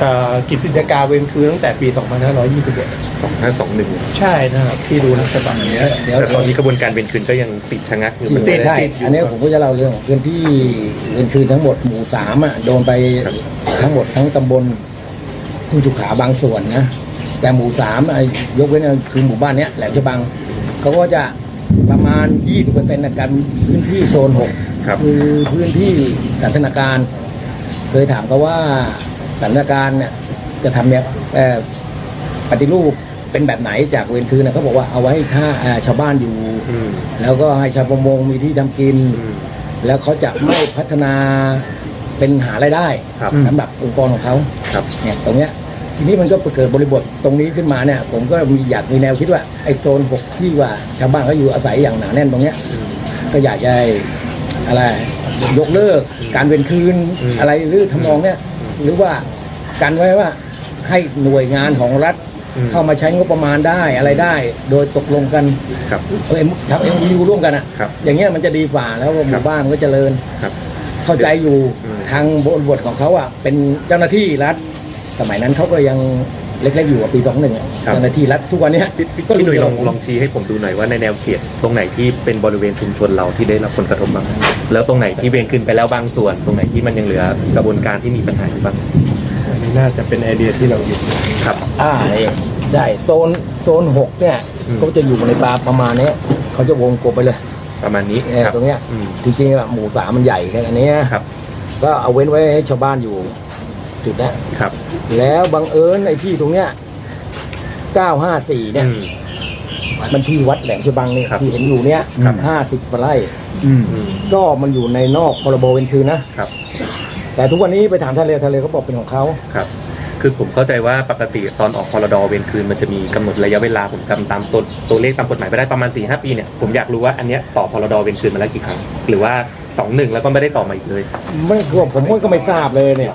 เอ่อกิจสิทธิการเวรคืนตั้งแต่ปี 2521สองห้าสองหนึ่งใช่นะครับ ที่ดูในฉบับนี้เดี๋ยวแต่ตอนนี้กระบวนการเวนคืนก็ยังติดชะงักอยู่เหมือนติเดิดม ใช่ อันนี้ผมก็จะเล่าเรื่องของพื้นที่เงินคืนทั้งหมดหมู่สามอะโดนไปครับทั้งหมดทั้งตำบลทุ่งจุขาบางส่วนนะ แต่หมู่สามไอ้ยกเว้นคือหมู่บ้านเนี้ยแหลมฉบังเขาก็จะประมาณ 20%ในการพื้นที่โซนหกครับ คือพื้นที่สันทนาการ เคยถามเขาว่า สันทนาการเนี่ยจะทำเนี่ยเอ่อปฏิรูปเป็นแบบไหนจากเวรคืนนะเขาบอกว่าเอาไว้ให้ถ้าเอ่อชาวบ้านอยู่อืมแล้วก็ให้ชาวประมงมีที่ทำกินอืมแล้วเขาจะไม่พัฒนาเป็นหารายได้ครับสำหรับองค์กรของเขาครับเนี่ยตรงเนี้ยทีนี้มันก็เกิดบริบทตรงนี้ขึ้นมาเนี่ย ผมก็มีอยากมีแนวคิดว่าไอ้โซนหกที่ว่าชาวบ้านเขาอยู่อาศัยอย่างหนาแน่นตรงเนี้ยอืมก็อยากจะให้อะไรยกเลิกการเว้นคืนอืมอะไรหรือทำนองเนี้ย หรือว่ากันไว้ว่าให้หน่วยงานของรัฐอืมเข้ามาใช้งบประมาณได้อะไรได้ โดยตกลงกันครับเอ็มทำเอ็มยูร่วมกันอะครับอย่างเงี้ยมันจะดีกว่าแล้วหครัมู่บบ้านมันก็เจริญครับ เข้าใจอยู่อืมทางบทบทของเขาอะเป็นเจ้าหน้าที่รัฐ สมัยนั้นเขาก็ยัง เล็กๆอยู่อะปีสองหนึ่งเจ้าหน้าที่รัฐทุกวันเนี้ยพี่พี่ก็พี่หนุ่ยลองรู้ลองชี้ให้ผมดูหน่อยว่าในแนวเขตตรงไหนที่เป็นบริเวณชุมชนเราที่ได้รับผลกระทบบ้างแล้วตรงไหนที่เวนคืนไปแล้วบางส่วน ตรงไหนที่มันยังเหลือกระบวนการที่มีปัญหาอยู่บ้างอันนี้น่าจะเป็นไอเดียที่เราอยู่ครับ อ่านี่ได้โซนโซนหกเนี่ยอืม เขาจะอยู่ในปลาประมาณเนี้ยเขาจะวงกลมไปเลยประมาณนี้เออครับตรงเนี้ยอืมจริงๆอะหมู่สามมันใหญ่แค่นี้ครับ ก็เอาเว้นไว้ให้ชาวบ้านอยู่ จุดเนี้ยครับ แล้วบังเอิญไอ้ที่ตรงเนี้ย954เนี่ย อืม มันที่วัดแหลมฉบังเนี่ยครับที่เห็นอยู่เนี้ยครับ ห้าสิบกว่าไร่อืมก็มันอยู่ในนอกพรบเวรคืนนะ ครับ แต่ทุกวันนี้ไปถามทะเลทะเลเขาบอกเป็นของเขา ครับ คือผมเข้าใจว่าปกติตอนออกพรดเวรคืนมันจะมีกำหนดระยะเวลาผมจำตามตัวตัวเลขตามกฎหมายไปได้ประมาณ4ีหปีเนี่ยผมอยากรู้ว่าอันเนี้ยต่อพรดเวรคืนมาแล้วกี่ครั้ง หรือว่าสองหนึ่งแล้วก็ไม่ได้ต่อมาอีกเลย ไม่กลัวผมก็ไม่ทราบเลยเนี่ย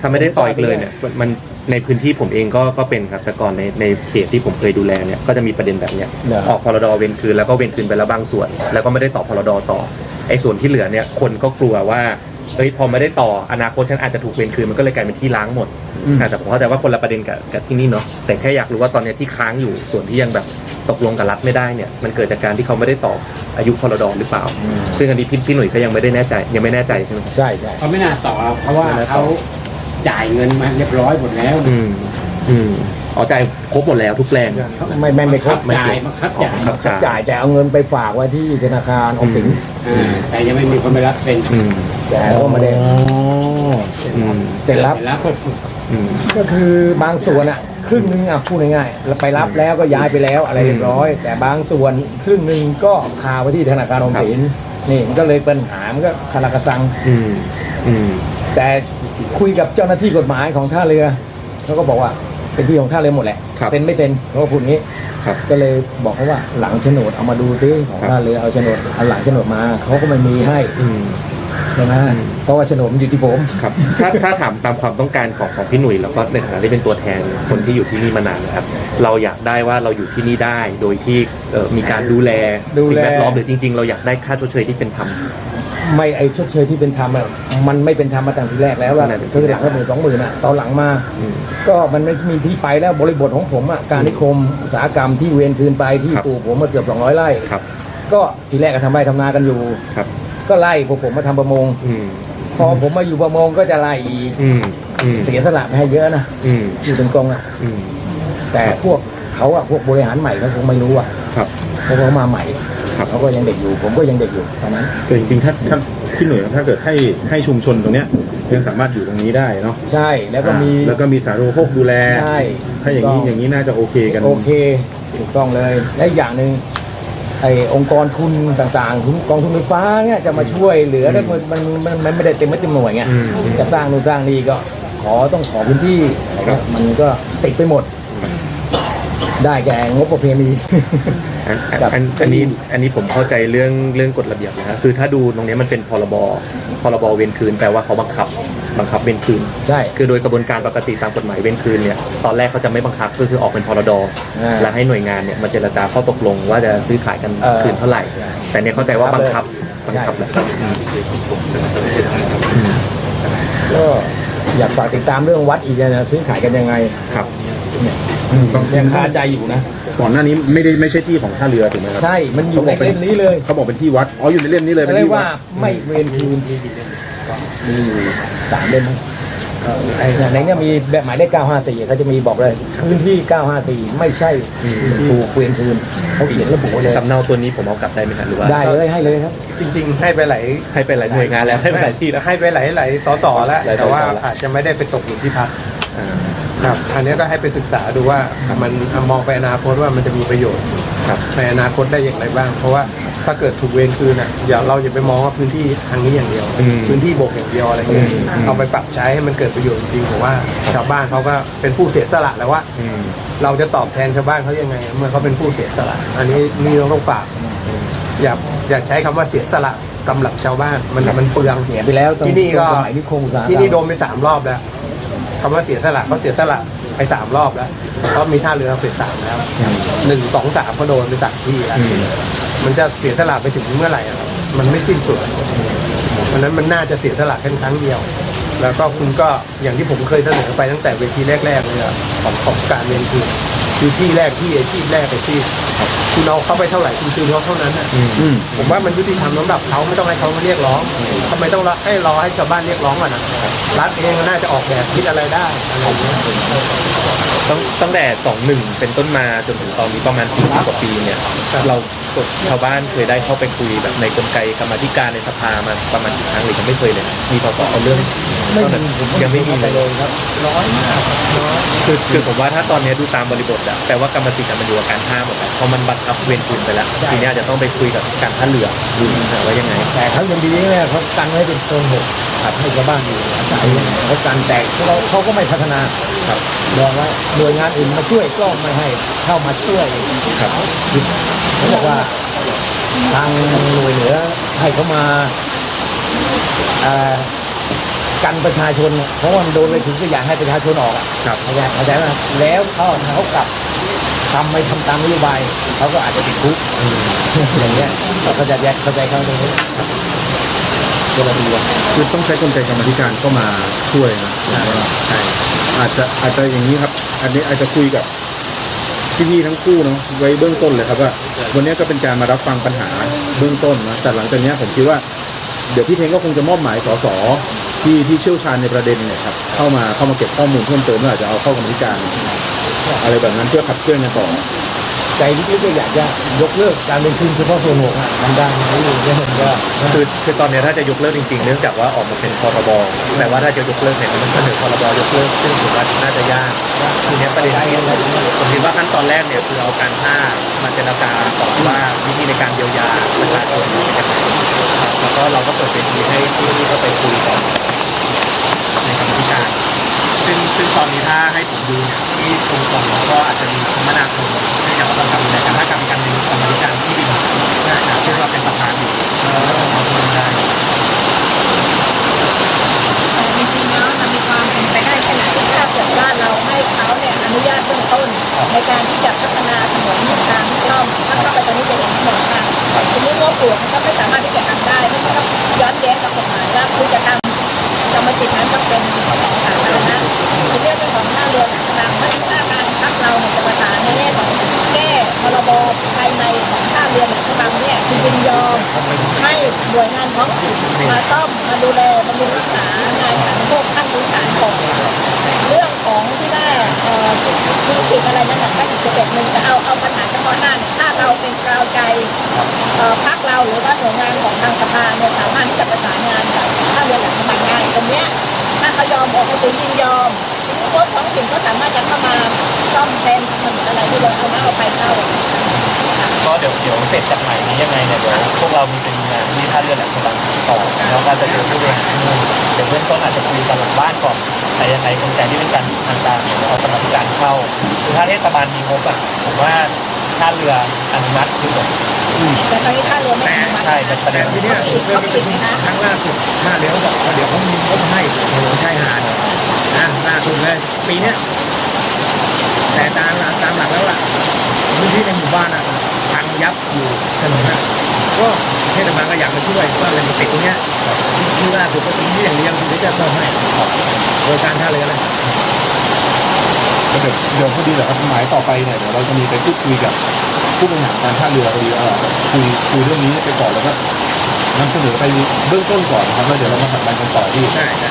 ถ้าไม่ได้ต่ออีกเลยเนี่ยมันในพื้นที่ผมเองก็ก็เป็นครับแต่ก่อนในในเขตที่ผมเคยดูแลเนี่ยก็จะมีประเด็นแบบเนี้ยเหรอ ออกพรดเวรคืนแล้วก็เวรคืนไปแล้วบางส่วน แล้วก็ไม่ได้ต่อพรดต่อไอ้ส่วนที่เหลือเนี่ยคนก็กลัวว่าเอ้ยพอไม่ได้ต่ออนาคตฉันอาจจะถูกเวรคืนมันก็เลยกลายเป็นที่ล้างหมดอะแต่ผมเข้าใจว่าคนละประเด็นกับกับที่นี่เนาะแต่แค่อยากรู้ว่าตอนเนี้ยที่ค้างอยู่ส่วนที่ยังแบบตกลงกับรัฐไม่ได้เนี่ยมันเกิดจากการที่เขาไม่ได้ต่ออายุพรดหรือเปล่า ซึ่งอันนี้พี่พี่หนุ่ยก็ยังไม่ได้แน่ใจยังไม่แน่ใจใช่ไหมครับ ใช่ใช่ เขาไม่น่าต่อเราเพราะว่าไม่น่าต่อ เขา จ่ายเงินมาเรียบร้อยหมดแล้วอืม อืมอ๋อจ่ายครบหมดแล้วทุกแปลง ไม่ไม่ไม่ครบบังคัจ่ายบังคับจ่าย ครับจ่ายแต่เอาเงินไปฝากไว้ที่ธนาคารออมสินอ่าแต่ยังไม่มีคนไปรับเป็นอืมแต่เขาก็ไมาได้อืมเสร็จรับรับอืม ก็คือบางส่วนอะครึ่งหนึงอะพูดง่ายๆเราไปรับแล้วก็ย้ายไปแล้วอะไรเรียบร้อย แต่บางส่วนครึ่งหนึ่งก็คาไว้ที่ธนาคารออมสินนี่มันก็เลยปัญหามันก็คาราคาซัง อืม อืม แต่คุยกับเจ้าหน้าที่กฎหมายของท่าเรือเขาก็บอกว่าเป็นที่ของท่าเรือหมดแหละครับเป็นไม่เป็นเขาก็พูดงี้ครับก็เลยบอกเขาว่าหลังโฉนดเอามาดูซิของครับท่าเรือเอาโฉนดเอาหลังโฉนดมาเขาก็ไม่มีให้อืมใช่ไหมเพราะว่าโฉนดมันอยู่ที่ผมครับ ถ้าถ้าถามตามความต้องการของของพี่หนุ่ยแล้วก็ในฐานะที่เป็นตัวแทนคนที่อยู่ที่นี่มานานนะครับ เราอยากได้ว่าเราอยู่ที่นี่ได้โดยที่เอ่อมีการดูแลดูสิ่งแลแวดล้อมหรือจริง ๆ เราอยากได้ค่าชดเชยที่เป็นธรรม ไม่ไอ้ชดเชยที่เป็นธรรมอะมันไม่เป็นธรรมมาตั้งทีแรกแล้วว่านั่นแหละคือหลังก็หมื่นสองหมื่นอะตอนหลังมาอืมก็มันไม่มีที่ไปแล้วบริบทของผมอะการนิคมอุตสาหกรรมที่เวียนคืนไปที่ครับ ปลูกผมมาเกือบ200ไร่ ครับก็ทีแรกก็ทำไร่ทำนากันอยู่ ครับก็ไล่พวกผมมาทำประมง อืมพอผมมาอยู่ประมงก็จะไล่อีกอืมอืมเสียสละไปให้เยอะนะอืมอยู่เป็นกองอะอืมแต่พวกเขาอะพวกบริหารใหม่เขาคงไม่รู้อะครับ เพราะเขามาใหม่ ครับเขาก็ยังเด็กอยู่ ผมก็ยังเด็กอยู่ตอนนั้นแต่จริงๆถ้าถ้าพี่หน่วยถ้าเกิดให้ให้ชุมชนตรงเนี้ยยังสามารถอยู่ตรงนี้ได้เนาะใช่แล้วก็มีอ่าแล้วก็มีสาธารณูปโภคดูแล ใช่ถ้าอย่างนี้อย่างนี้น่าจะโอเคกัน โอเคถูกต้องเลยและอีกอย่างหนึ่งไอ้องค์กรทุนต่างๆทุนกองทุนไฟฟ้าเนี่ยจะมาช่วยเหลือแล้วมันมันมันมันไม่ได้เต็มไม่เต็มหน่วยไงอืมจะสร้างนู่นสร้างนี่ก็ ขอต้องขอพื้นที่อะไรเงี้ยมันก็ติดไปหมด ได้แก่งบประเพณี อันอันกับอันอันนี้อันนี้ผมเข้าใจเรื่องเรื่องกฎระเบียบนะฮะคือถ้าดูตรงเนี้ยมันเป็นพรบพรบเวรคืนแปลว่าเขาบังคับบังคับเวรคืนใช่คือโดยกระบวนการปกติตามกฎหมายเว้นคืนเนี่ยตอนแรกเขาจะไม่บังคับก็คือออกเป็นพรดอ่าและให้หน่วยงานเนี่ยมาเจรจาข้อตกลงว่าจะซื้อขายกันเออคืนเท่าไหร่ แต่เนี่ยเข้าใจว่าบังคับบังคับแหละก็อยากฝากติดตามเรื่องวัดอีกนะซื้อขายกันยังไงครับเนี่ ยยังคาใจอยู่นะก่อนหน้านี้ไม่ได้ไม่ใช่ที่ของท่าเรือถูกไหมครับใช่ มันอยู่ในเล่มนี้เลยเขาบอกเป็นที่วัดอ๋ออยู่ในเล่มนี้เลยเขาเป็นเรียที่กวัว่าดไม่เวรคืนมีอยู่สามเล่มมั้งไอ้ในเนี้มีแบบหมายเลข954เขาจะมีบอกเลยพื้นที่954ไม่ใช่ถูกเวรคืนเขาเขียนระบุไว้เลยสำเนาตัวนี้ผมเอากลับได้ไหมครับหรือว่าได้เลยให้เลยครับ จริง ๆ ให้ไปหลายให้ไปหลายหน่วยงานแล้วให้ไปหลายที่แล้ว ให้ไปหลายหลายสอสอแล้ว หลายสสแต่ว่าแล้ว อาจจะไม่ได้ไปตกอยู่ที่พัก อ่า ครับอันนี้ก็ให้ไปศึกษาดูว่ามันมองไปอนาคตว่ามันจะมีประโยชน์ครับในอนาคตได้อย่างไรบ้าง เพราะว่าถ้าเกิดถูกเวรคืนอะอย่าเราอย่าไปมองว่าพื้นที่ทางนี้อย่างเดียวอืมพื้นที่บกอย่างเดียวอะไรเงี้ยอืมเอาไปปรับใช้ให้มันเกิดประโยชน์จริงๆผมว่าชาวบ้านเขาก็เป็นผู้เสียสละแล้วว่าอืมเราจะตอบแทนชาวบ้านเขายังไง เมื่อเขาเป็นผู้เสียสละ อันนี้นี่เราต้องฝากอย่าอย่าใช้คำว่าเสียสละกำลังชาวบ้านมันมันเปลืองเสียไปแล้วตรงที่นี่ก็ตรงสมัยนิคมอุตสาหกรรมที่นี่โดนไปสามรอบแล้ว คำว่าเสียสละเขาเสียสละไปสามรอบแล้วเขามีท่าเรือเสร็จสามแล้วหนึ่งสองสามเขาโดนไปสามที่แล้วอืมมันจะเสียสละไปถึงเมื่อไหร่อะครับมันไม่สิ้นสุดเพราะฉะนั้นมันน่าจะเสียสละแค่ครั้งเดียว แล้วก็คุณก็อย่างที่ผมเคยเสนอไปตั้งแต่เวทีแรก ๆเลยอะของของการเรียนคือ คือที่แรกที่อาชีพแรกอาชีพคุณเอาเข้าไปเท่าไหร่คุณคืนเขาเท่านั้นอะอืมผมว่ามันยุติธรรมสำหรับเขาไม่ต้องให้เขามาเรียกร้องทำไมต้องรอให้รอให้ชาวบ้านเรียกร้องอะนะรัฐเองน่าจะออกแบบคิดอะไรได้อะไรอย่างเงี้ยต้องตั้งแต่สองหนึ่งเป็นต้นมาจนถึงตอนนี้ประมาณสี่สิบกว่าปีเนี่ยครับ เราชาวบ้านเคยได้เข้าไปคุยแบบในกลไกกรรมาธิการในสภามาประมาณกี่ครั้งหรือยังไม่เคยเลย มีพอเอาเรื่องไม่มีผมยังไม่มีไปเลยเลยครับน้อยมากน้อยคือคือผมว่าถ้าตอนนี้ดูตามบริบทอะแปลว่ากรรมสิทธิ์อะมันอยู่กับการท่าหมดแล้วเพราะมันบัตรทับเวรคืนไปแล้วทีนี้อาจจะต้องไปคุยกับการท่าเรือดูนะว่ายังไง แต่เขายังดีเนี่ยเขากันไว้เป็นโซนหกขัดให้ชาวบ้านอยู่อาศัยเขากันแต่เขาเขาก็ไม่พัฒนาครับบอกว่าหน่วยงานอื่นมาช่วยก็ไม่ให้เข้ามาช่วยครับเขาบอกว่า ทางหน่วยเหนือให้เขามาเอ่อกันประชาชนเนี่ยเพราะว่ามันโดนไปถึงก็อยากให้ประชาชนออกอะครับเข้าใจเข้าใจไหมแล้วเขาเขากลับทำไม่ทำตามนโยบายเขาก็อาจจะติดคุกอย่างเงี้ยเราก็จะแยกเข้าใจเขาตรงนี้ก็เราดูว่าคือต้องใช้กลไกกรรมาธิการเข้ามาช่วยนะผมว่าใช่อาจจะอาจจะอย่างนี้ครับ อันนี้อาจจะคุยกับ พี่ๆทั้งคู่เนาะไว้เบื้องต้นเลยครับว่า วันนี้ก็เป็นการมารับฟังปัญหาเบื้องต้นนะแต่หลังจากนี้ผมคิดว่า เดี๋ยวพี่เทงก็คงจะมอบหมายสสที่ที่เชี่ยวชาญในประเด็นเนี่ยครับเข้ามาเข้ามาเก็บข้อมูลเพิ่มเติมแล้วอาจจะเอาเข้ากรรมธิการ อะไรแบบนั้นเพื่อขับเคลื่อนกันต่อ ใจลึกๆก็อยากจะยกเลิกการเป็นคืนเฉพาะโซนหกอะมันได้ไหมเนี่ยมันก็คือคือตอนนี้ถ้าจะยกเลิกจริงๆ เนื่องจากว่าออกมาเป็นพรบแต่ว่าถ้าจะยกเลิกเนี่ยมันต้องเสนอพรบยกเลิกซึ่งผมว่าน่าจะยากทีเนี้ยประเด็นที่ผมคิดว่าขั้นตอนแรกเนี่ยคือเอาการท่ามาเจรจาก่อนว่าวิธีในการเยียวยาประชาชนเป็นยังไงครับแล้วก็เราก็เปิดเวทีให้ที่นี่ก็ไปคุยกันในกรรมธิการซึ่งซึ่งตอนนี้ถ้าให้ผมดูเนี่ยที่ตรงๆแล้วก็อาจจะมีคมนาค คือยินยอมให้หน่วยงานท้องถิ่นมาซ่อมมาดูแลบำรุงรักษางานฐานพวกขั้นพื้นฐานก่อนเรื่องของที่ว่าเอ่อธุรกิจอะไรนั่นแหละก็อีกสเต็ปหนึ่งจะเอาเอาปัญหาเฉพาะหน้าเนี่ยถ้าเราเป็นกาวใจพักเราหรือว่าหน่วยงานของทางสภาเนี่ยสามารถที่จะประสานงานกับท่าเรือหลมฉบังได้ตรงเนี้ยถ้าเขายอมออกให้ถึงยินยอม ทีนี้รถท้องถิ่นก็สามารถจะเข้ามาซ่อมแซมถนนอะไรที่เราเอามาเอาไปเข้าก็เดี๋ยวเดี๋ยวเสร็จจากใหม่นี้ยังไงเนี่ยเดี๋ยวพวกเรามีเป็นงานที่ท่าเรือแหลมฉบังต่อแล้วก็จะเจอผู้บริหารที่นู่นเดี๋ยวเบื้องต้นอาจจะคุยกันหลังบ้านก่อนแต่ยังไงกลไกที่เป็นการทางการเนี่ยเอากรรมาธิการเข้าคือถ้าเทศบาลมีงบอะผมว่าท่าเรืออนุมัติคือหมดแต่ตอนนี้ท่าเรือไม่อนุมัติใช่เป็นประเด็นทีเนี้ยเขาปิดไหมคะครั้งล่าสุดท่าเรือเขาบอกว่าเดี๋ยวเขามีงบให้ถนนชายหาดนะล่า สุดเลยปีเนี้ยแต่ตามหลักตามหลักแล้วล่ะพื้นที่ในหมู่บ้านอะพังยับอยู่ถนนอะก็เทศบาลก็อยากมาช่วยว่าอะไรมันติดตรงเนี้ยที่ว่าถูกก็ตรงนี้อย่างเดียวที่จะต้องให้โดยการท่าเรือเลยเดี๋ยวเดี๋ยวพอดีเหรอครับหมายต่อไปเนี่ยเดี๋ยวเราจะมีไปพูดคุยกับผู้บริหารการท่าเรือพอดีเออคุยคุยเรื่องนี้ไปก่อนแล้วก็นำเสนอไปเบื้องต้นก่อนนะครับแล้วเดี๋ยวเรามาผลักดันกันต่อที่ใช่ใช่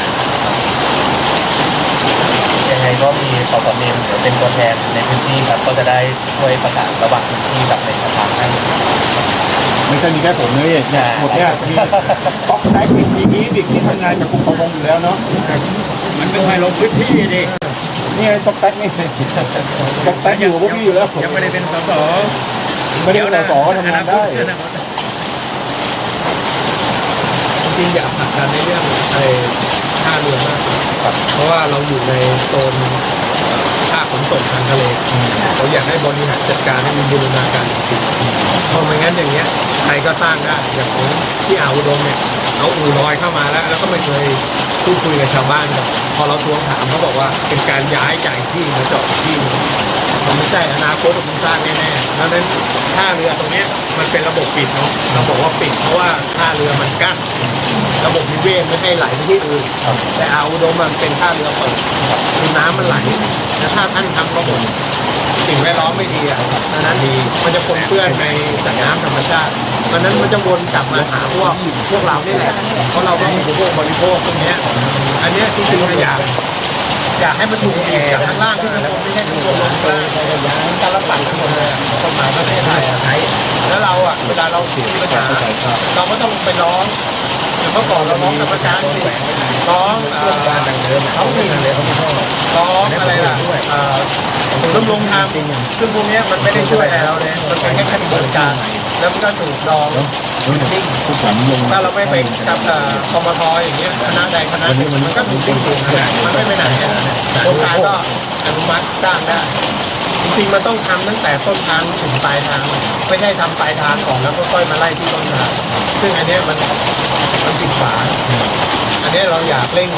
ยังไงก็มีสสเนมเดี๋ยวเป็นตัวแทนในพื้นที่ครับ ก็จะได้ช่วยประสานระหว่างพื้นที่กับในสภาให้ไม่ใช่มีแค่ผมนะพี่ใช่หมดเนี่ยมีต๊อกได้อีกมีนี้อีกที่ทำงานกับกลุ่มประมงอยู่แล้วเนาะมันเป็นไปลงพื้นที่ดินี่ไงต๊อกแท็กนี่ต๊อกแท็กอยู่กับพวกพี่อยู่แล้วยังไม่ได้เป็นสสไม่ได้เป็นสสก็ทำงานได้จริงๆอยากผลักดันในเรื่องไอ้ท่าเรือมากเพราะว่าเราอยู่ในโซนเอ่อภาคขนส่งทางทะเลเราอยากให้บริหารจัดการให้มีบูรณาการจริงๆเพราะไม่งั้นอย่างเงี้ยใครก็สร้างได้อย่างของที่อ่าวอุดมเนี่ยเอาอู่ลอยเข้ามาแล้ว แล้วก็ไม่เคยพูดคุยกับชาวบ้านกันพอเราทวงถามเขาบอกว่าเป็นการย้ายจ่ายที่มาจอดที่มันไม่ใช่อนาคตมันสร้างแน่ๆดังนั้น ท่าเรือตรงนี้มันเป็นระบบปิดเนาะเราบอกว่าปิดเพราะว่าท่าเรือมันกั้นระบบนิเวศไม่ให้ไหลไปที่อื่นแต่อาอุดมมันเป็นท่าเรือเปิดคือน้ำมันไหลแต่ถ้าท่านทำระบบสิ่งแวดล้อมไม่ดีอะดังนั้นดีมันจะปนเปื้อนในสัตว์น้ำธรรมชาติดังนั้นมันจะวนกลับมาหาพวกพวกเรานี่แหละเพราะเราก็อุปโภคบริโภคตรงนี้อันนี้ยจริงๆเราอยาก อยากให้มันถูกดีจากข้างล่างขึ้นมาบนไม่ใช่ข้างบนลงข้างล่างการรับปัดทั้งหมดเลยกฎหมายประเทศไทยอะแล้วเราอะเวลาเรามีปัญหาเราก็ต้องไปร้องอย่างเมื่อก่อนเราร้องกับประจานสิร้องเอ่อท้องถิ่นร้องอะไรล่ะเอ่อศูนย์ดำรงซึ่งพวกนี้มันไม่ได้ช่วยอะไรเราเลยมันเป็นแค่ขั้นบริการ แล้วมันก็ถูกดองนิ่งทุกผมลงถ้าเราไม่ไปกับเอ่อคมทอย่างเงี้ยคณะใดคณะหนึ่งมันก็ถูกนิ่งอยู่นะมันไม่ไปไหนอะโครงการก็อนุมัติสร้างได้จริงๆมันต้องทำตั้งแต่ต้นทางถึงปลายทาง ไม่ใช่ทำปลายทางก่อนแล้วก็ค่อยมาไล่ที่ต้นทางซึ่งอันเนี้ยมันมันปิดฝาอันเนี้ยเราอยากเร่ง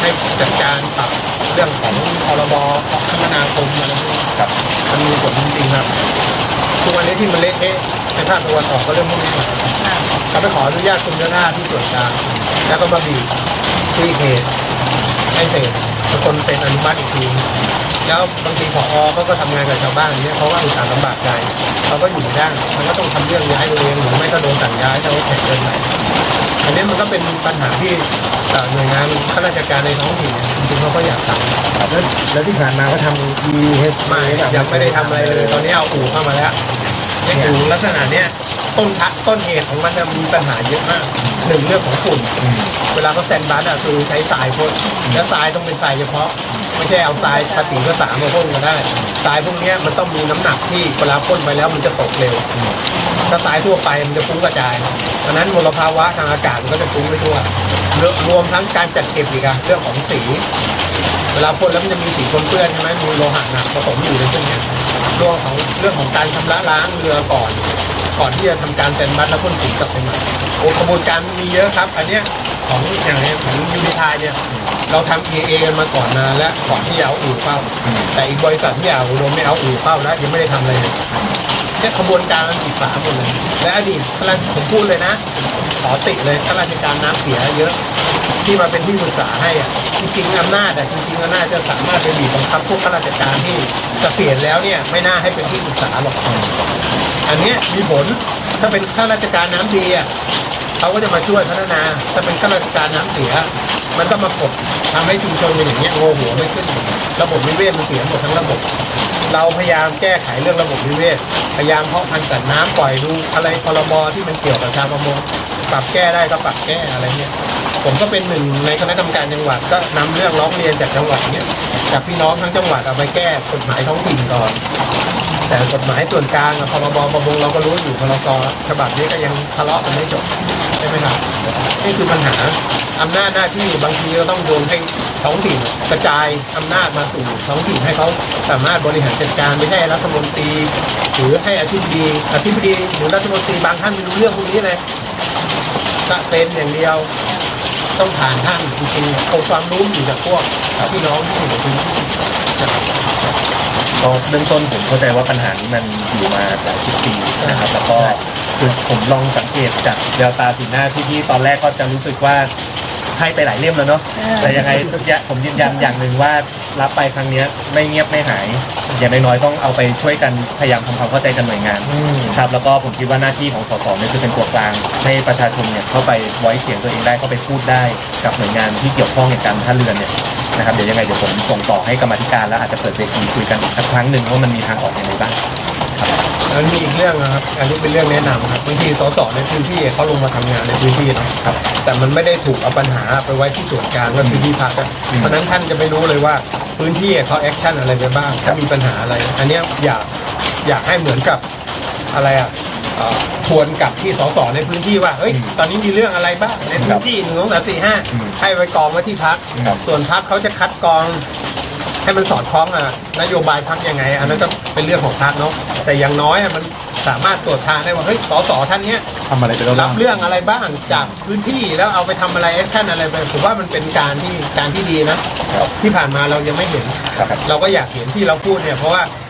ให้จัดการปรับเรื่องของพรบคมนาคมอะไรพวกนี้ครับมันมีผลจริงๆครับทุกวันนี้ที่มันเละเทะ ในภาคตะวันออกก็เรื่องพวกนี้เขาไปขออนุญาตกรมเจ้าท่าที่ส่วนกลางแล้วก็มาบีบที่เขตให้เสร็จแล้วคนเป็นอนุมัติอีกทีแล้วบางทีผอเขาก็ทำงานกับชาวบ้านเนี่ยเขาก็อุตส่าห์ลำบากใจเขาก็อยู่ไม่ได้มันก็ต้องทำเรื่องย้ายตัวเองหรือไม่ก็โดนสั่งย้ายถ้าเขาแข่งเกินไปอันนี้มันก็เป็นปัญหาที่เอ่อหน่วยงานข้าราชการในท้องถิ่นเนี่ยจริงๆเขาก็อยากทำแล้วแล้วที่ผ่านมาก็ทำ E H ไม่ยังไม่ได้ทำอะไรเลย ตอนนี้เอาอู่เข้ามาแล้ว ในอู่ลักษณะเนี้ยต้นทักต้นเหตุของมันจะมีปัญหาเยอะมากหนึ่งเรื่องของฝุ่น เวลาเขาแซนบัสอะคือใช้ทรายพ่นแล้วทรายต้องเป็นทรายเฉพาะ ไม่ใช่เอาทรายภาษีภาษามาพ่นก็ได้ทรายพวกเนี้ยมันต้องมีน้ำหนักที่เวลาพ่นไปแล้วมันจะตกเร็ว ถ้าทรายทั่วไปมันจะฟุ้งกระจายเพราะฉะนั้นมลภาวะทางอากาศมันก็จะฟุ้งไปทั่วรวมทั้งการจัดเก็บอีกอะเรื่องของสี เวลาพ่นแล้วมันจะมีสีปนเปื้อนใช่ไหมมีโลหะหนักผสมอยู่ในพวกเนี้ย เรื่องของเรื่องของการชำระล้างเรือก่อน ก่อนที่จะทำการแซนบัสแล้วพ่นสีกลับไปใหม่โอ้กระบวนการมีเยอะครับ อันเนี้ยของอย่างเนี้ยของยูนิทายเนี่ย เราทำ EA กันมาก่อนนานแล้วก่อนที่จะเอาอู่เข้า แต่อีกบริษัทที่เอาอุดมไม่เอาอู่เข้าแล้วยังไม่ได้ทำอะไรเลยแค่ขบวนการมันผิดฝาหมดเลยและอดีตข้าราชผมพูดเลยนะขอติเลยข้าราชการน้ำเสียเยอะ ที่มาเป็นที่ปรึกษาให้อะจริงๆอำนาจอะจริงๆอำนาจจะสามารถไปบีบบังคับพวกข้าราชการที่เกษียณแล้วเนี่ยไม่น่าให้เป็นที่ปรึกษาหรอกอันเนี้ยมีผลถ้าเป็นข้าราชการน้ำดีอะเขาก็จะมาช่วยพัฒนาถ้าเป็นข้าราชการน้ำเสีย มันก็มากดทำให้ชุมชนเป็นอย่างเงี้ยโง่หัวไม่ขึ้น ระบบนิเวศมันเสียหมดทั้งระบบ เราพยายามแก้ไขเรื่องระบบนิเวศ พยายามเพาะพันธุ์สัตว์น้ำปล่อยดูอะไรพรบที่มันเกี่ยวกับชาวประมง ปรับแก้ได้ก็ปรับแก้อะไรเงี้ยผมก็เป็นหนึ่งในคณะกรรมการจังหวัดก็นำเรื่องร้องเรียนจากจังหวัดเนี่ยจากพี่น้องทั้งจังหวัดเอาไปแก้กฎหมายท้องถิ่นก่อนแต่กฎหมายส่วนกลางพรบประมงเราก็รู้อยู่พรกฉบับนี้ก็ยังทะเลาะกันไม่จบใช่ไหมครับนี่คือปัญหาอำนาจหน้าที่บางทีก็ต้องโยนให้ท้องถิ่นกระจายอำนาจมาสู่ท้องถิ่นให้เขาสามารถบริหารจัดการไม่ใช่รัฐมนตรี หรือให้อธิบดีอธิบดีหรือรัฐมนตรีบางท่านไม่รู้เรื่องพวกนี้เลย จะเป็นอย่างเดียว ต้องผ่านท่านจริงๆองความรู้อยู่จากพวกพี่น้องที่อยู่ในพื้นที่นะครับก็เบื้องต้นผมเข้าใจว่าปัญหานี้มันอยู่มาหลายสิบปีนะครับ แล้วก็คือผมลองสังเกตจากแววตาสีหน้าที่พี่ตอนแรกก็จะรู้สึกว่า ให้ไปหลายเล่มแล้วเนาะเออแต่ยังไงทุกอย่างผมยืนยันอย่างหนึ่งว่ารับไปครั้งเนี้ยไม่เงียบไม่หาย อย่างน้อยๆต้องเอาไปช่วยกันพยายามทำความเข้าใจกันหน่วยงานครับแล้วก็ผมคิดว่าหน้าที่ของสสเนี่ยคือเป็นตัวกลาง ให้ประชาชนเนี่ยเข้าไปไว้เสียงตัวเองได้เข้าไปพูดได้กับหน่วยงานที่เกี่ยวข้องในการท่าเรือเนี่ยนะครับเดี๋ยวยังไงเดี๋ยวผมส่งต่อให้กรรมาธิการแล้วอาจจะเปิดเวทีคุยกันอีกสักครั้งหนึ่งว่ามันมีทางออกยังไงบ้าง แล้วมีอีกเรื่องนะครับ อันนี้เป็นเรื่องแนะนำครับบางทีสสในพื้นที่เขาลงมาทำงานในพื้นที่เนอะครับ แต่มันไม่ได้ถูกเอาปัญหาไปไว้ที่ส่วนกลางก็คือที่พักอะอืมเพราะฉะนั้นท่านจะไม่รู้เลยว่าพื้นที่เขาแอคชั่นอะไรไปบ้างถ้ามีปัญหาอะไร อันเนี้ยอยากอยากให้เหมือนกับอะไรอะเอ่อทวนกลับที่สสในพื้นที่ว่า เอ้ยอืมตอนนี้มีเรื่องอะไรบ้างในพื้นที่หนึ่งสองสามสี่ห้าอืมให้ไปกองไว้ที่พักครับส่วนพักเขาจะคัดกรอง ให้มันสอดคล้องอะนโยบายพักยังไง อันนั้นก็เป็นเรื่องของพักเนาะแต่อย่างน้อยอะมันสามารถตรวจทานได้ว่าเฮ้ยสสท่านเนี้ยทำอะไรไปแล้วรับ้าบงเรื่องอะไรบ้างจากพื้นที่แล้วเอาไปทำอะไรแอคชั่นอะไรไปผมว่ามันเป็นการที่การที่ดีนะที่ผ่านมาเรายังไม่เห็นครับเราก็อยากเห็นที่เราพูดเนี่ยเพราะว่าเอ่อ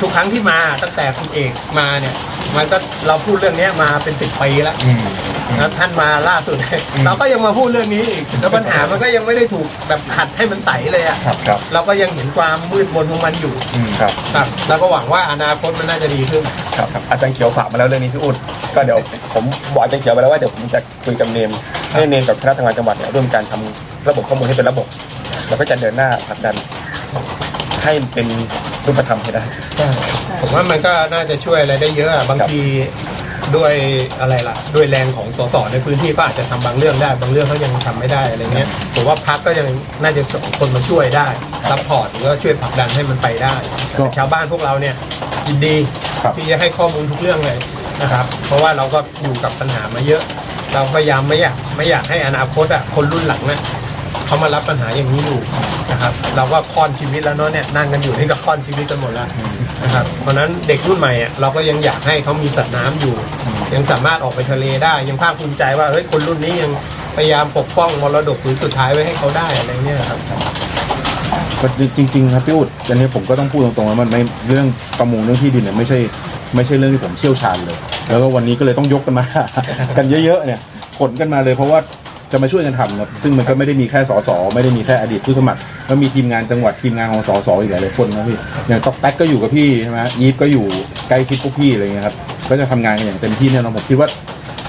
ทุกครั้งที่มาตั้งแต่คุณเอกมาเนี่ยมันก็เราพูดเรื่องเนี้ยมาเป็นสิบปีแล้วอืมนะท่านมาล่าสุดเราก็ยังมาพูดเรื่องนี้อีกแล้วปัญหามันก็ยังไม่ได้ถูกแบบขัดให้มันใสเลยอะครับครับเราก็ยังเห็นความมืดมนของมันอยู่อืมครับครับแล้วก็หวังว่าอนาคตมันน่าจะดีขึ้นครับครับอาจารย์เขียวฝากมาแล้วเรื่องนี้พี่อุดก็เดี๋ยวผมบอกอาจารย์เขียวไปแล้วว่าเดี๋ยวผมจะคุยกับเนมให้เนมกับคณะทำงานจังหวัดเนี่ยร่วมการทำระบบข้อมูลให้เป็นระบบ แล้วก็จะเดินหน้าผลักดันให้เป็น รูปธรรมให้ได้ ผมว่ามันก็น่าจะช่วยอะไรได้เยอะอะบางทีด้วยอะไรล่ะ ด้วยแรงของสสในพื้นที่ก็อาจจะทำบางเรื่องได้ บางเรื่องเขายังทำไม่ได้อะไรเงี้ยผมว่าพักก็ยังน่าจะส่งคนมาช่วยได้ซัพพอร์ตหรือว่าช่วยผลักดันให้มันไปได้ก็แต่ชาวบ้านพวกเราเนี่ยยินดีครับ ที่จะให้ข้อมูลทุกเรื่องเลยนะครับ เพราะว่าเราก็อยู่กับปัญหามาเยอะ เราพยายามไม่อยากไม่อยากให้อนาคตอะคนรุ่นหลังนะ เขามารับปัญหาอย่างนี้อยู่นะครับเราก็ค่อนชีวิตแล้วเนาะเนี่ยนั่งกันอยู่นี่ก็ค่อนชีวิตกันหมดแล้วนะครับเพราะฉะนั้นเด็กรุ่นใหม่อะเราก็ยังอยากให้เขามีสัตว์น้ำอยู่ ยังสามารถออกไปทะเลได้ยังภาคภูมิใจว่าเฮ้ยคนรุ่นนี้ยังพยายามปกป้องมรดกผืนสุดท้ายไว้ให้เขาได้อะไรเงี้ยครับก็จริง ๆ ครับพี่อุดอันนี้ผมก็ต้องพูดตรงๆว่ามันไม่เรื่องประมงเรื่องที่ดินเนี่ยไม่ใช่ไม่ใช่เรื่องที่ผมเชี่ยวชาญเลย แล้วก็วันนี้ก็เลยต้องยกกันมา กันเยอะๆเนี่ยขนกันมาเลยเพราะว่า จะมาช่วยกันทำครับซึ่งมันก็ไม่ได้มีแค่สสไม่ได้มีแค่อดีตผู้สมัครแล้วมีทีมงานจังหวัดทีมงานของสสอีกหลายๆคนนะพี่อย่างต๊อกแท็กก็อยู่กับพี่ใช่ไหมยีฟก็อยู่ใกล้ชิดพวกพี่อะไรเงี้ยครับก็จะทำงานกันอย่างเต็มที่แน่นอนผมคิดว่า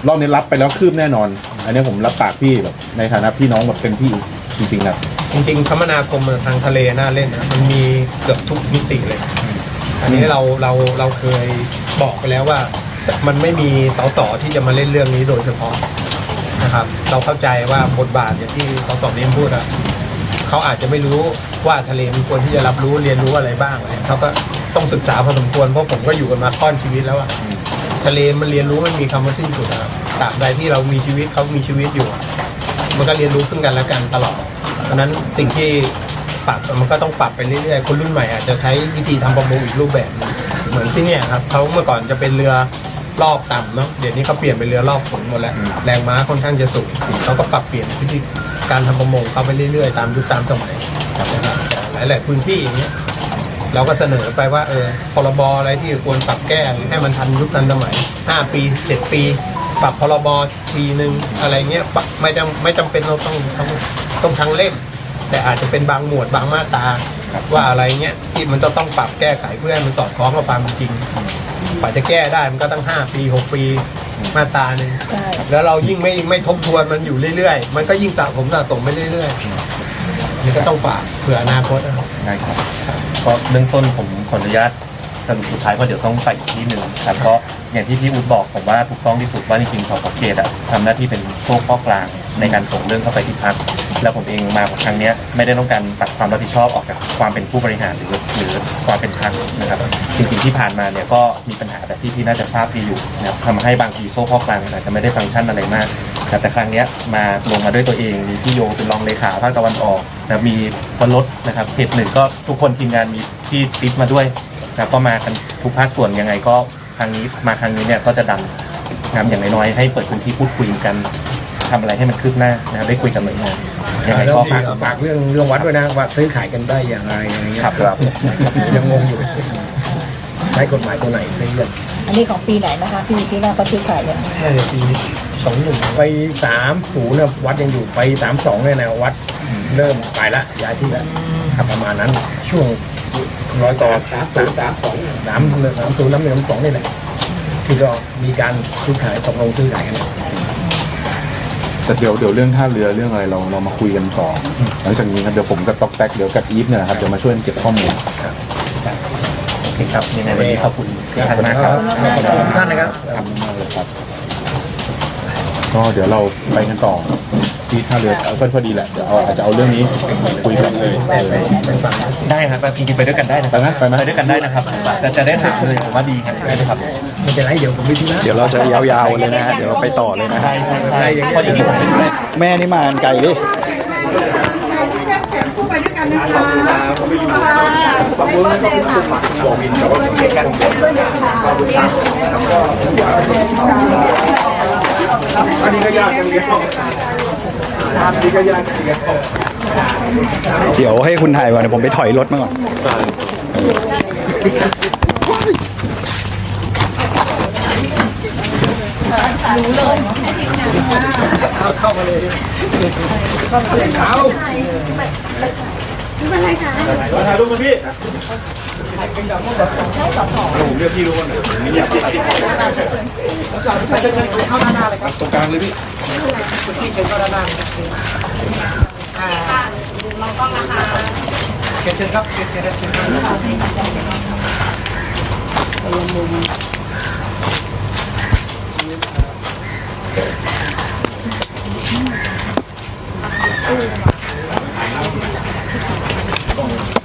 รอบนี้รับไปแล้วคืบแน่นอน อันนี้ผมรับปากพี่แบบในฐานะพี่น้องแบบเต็มที่จริงๆครับ จริงๆคมนาคมทางทะเลน่าเล่นนะมันมีเกือบทุกมิติเลย อันนี้เราเราเราเคยบอกไปแล้วว่า มันไม่มีสสที่จะมาเล่นเรื่องนี้โดยเฉพาะ นะครับ เราเข้าใจว่าบทบาทอย่างที่เขาสสเน้นพูดอะเขาอาจจะไม่รู้ว่าทะเลมันควรที่จะรับรู้เรียนรู้อะไรบ้างเนี่ยเขาก็ต้องศึกษาพอสมควรเพราะผมก็อยู่กันมาค่อนชีวิตแล้วอะทะเลมันเรียนรู้ไม่มีคำว่าสิ้นสุดอะตราบใดที่เรามีชีวิตเขามีชีวิตอยู่ มันก็เรียนรู้ซึ่งกันและกันตลอดเพราะนั้นสิ่งที่ปรับมันก็ต้องปรับไปเรื่อยๆคนรุ่นใหม่อาจจะใช้วิธีทำประมงอีกรูปแบบนึงเหมือนที่เนี่ยครับเขาเมื่อก่อนจะเป็นเรือ รอบต่ำเนาะเดี๋ยวนี้เขาเปลี่ยนเป็นเรือรอบสูงหมดแล้วแรงม้าค่อนข้างจะสูงเขาก็ปรับเปลี่ยนวิธีการทำประมงเขาไปเรื่อยๆ ตามยุคตามสมัยนะครับแต่หลายๆพื้นที่อย่างเงี้ยเราก็เสนอไปว่าเออพรบอะไรที่ควรปรับแก้หรือให้มันทันยุคทันสมัย 5 ปี 7 ปี ปรับพรบทีหนึ่งอะไรเงี้ยปรับไม่จำไม่จำเป็นเราต้องต้องต้องทั้งเล่ม แต่อาจจะเป็นบางหมวดบางมาตราว่าอะไรเงี้ยที่มันจะต้องปรับแก้ไขเพื่อให้มันสอดคล้องกับความเป็นจริง กว่าจะแก้ได้มันก็ตั้ง 5 ปี 6 ปีมาตราหนึ่งใช่ แล้วเรายิ่งไม่ไม่ทบทวนมันอยู่เรื่อยๆ มันก็ยิ่งสะสมสะสมไปเรื่อยๆนี่ก็ต้องฝากเผื่ออนาคตนะครับ ได้ครับก็เบื้องต้นผมขออนุญาต สรุปสุดท้ายเพราเดี๋ยวต้องไปอีกที่หนึ่งครับก็อย่างที่พี่อูดบอกผมว่าถูกต้องที่สุดว่าจริงๆสสเขตอะทำหน้าที่เป็นโซ่ข้อกลางในการส่งเรื่องเข้าไปที่พักแล้วผมเองมาครั้งนี้ไม่ได้ต้องการตัดความรับผิดชอบออกจากความเป็นผู้บริหารหรือหรือความเป็นพักนะครับจริงๆที่ผ่านมาเนี่ยก็มีปัญหาแบบที่พี่น่าจะทราบดีอยู่นะครับทำให้บางทีโซ่ข้อกลางอาจจะไม่ได้ฟังก์ชันอะไรมากแต่ครั้งนี้มาลงมาด้วยตัวเองมีพี่โยเป็นรองเลขาภาคตะวันออกนะมีคนรถนะครับเขตหนึ่งก็ทุกคนทีมงานมีพี่ติ๊บมาด้วย นะก็มากันทุกภาคส่วนยังไงก็ครั้งนี้มาครั้งนี้เนี่ยก็จะดันนะครับอย่างน้อยๆให้เปิดพื้นที่พูดคุยกันทำอะไรให้มันคืบหน้านะครับได้คุยกับหน่วยงานยังไงก็ฝากฝากเรื่องเรื่องวัดด้วยนะว่าซื้อขายกันได้อย่างไรอะไรเงี้ยครับครับยังงงอยู่ ใช้กฎหมายตัวไหนเป็นเรื่องอันนี้ของปีไหนนะคะพี่ที่ว่าเขาซื้อขายเนี่ยน่าจะปีสองหนึ่งไปสามศูนย์วัดยังอยู่ไปสามสองเนี่ยนะวัดเริ่มไปละย้ายที่ละครับประมาณนั้นช่วง ร้อยต่อสามศูนย์สามสองสามสามศูนย์น้ำหนึ่งน้ำสองนี่แหละที่ก็มีการซื้อขายตกลงซื้อขายกันแต่เดี๋ยวเดี๋ยวเรื่องท่าเรือเรื่องอะไรเราเรามาคุยกันต่อหลังจากนี้ครับเดี๋ยวผมกับต๊อกแท็กเดี๋ยวกับอีฟเนี่ยนะครับเดี๋ยวมาช่วยกันเก็บข้อมูลโอเคครับยังไงวันนี้ขอบคุณพี่ทันมากครับขอบคุณท่านนะครับขอบคุณมากเลยครับ ก็เดี๋ยวเราไปกันต่อที่ท่าเรือเอาก็พอดีแหละเดี๋ยวเอาอาจจะเอาเรื่องนี้คุยกันเลยเออ ได้ครับจริงๆไปด้วยกันได้นะคไปรับไหมไปไหมไปด้วยกันได้นะครับแต่จะได้ถามเลยผมว่าดีครับได้เลยครับ ไม่เป็นไรเดี๋ยวผมไปที่นะเดี๋ยวเราจะยาวๆเลยนะฮะ เดี๋ยวเราไปต่อเลยนะฮะ ใช่ใช่ใช่พอดีผมเป็น แม่นี่มากันไกลดิอั นนี้ก็ยากกันเดียวอันนี้ก็ยากกันเดียวเดี๋ยวให้คุณถ่ายก่อนเดี๋ยวผมไปถอยรถมาก่อนถ่ายรูปมาพี่ ผมเรียกพี่รู้ว่าไหนไม่อยากพี่ตรงกลางเลยพี่เชิญครับเชิญเชิญเชิญครับ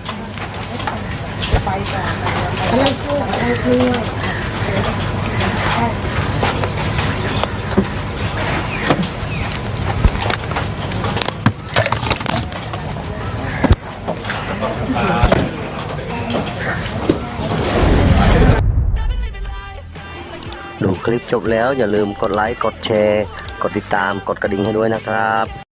ดูคลิปจบแล้วอย่าลืมกดไลค์ กดแชร์ กดติดตาม กดกระดิ่งให้ด้วยนะครับ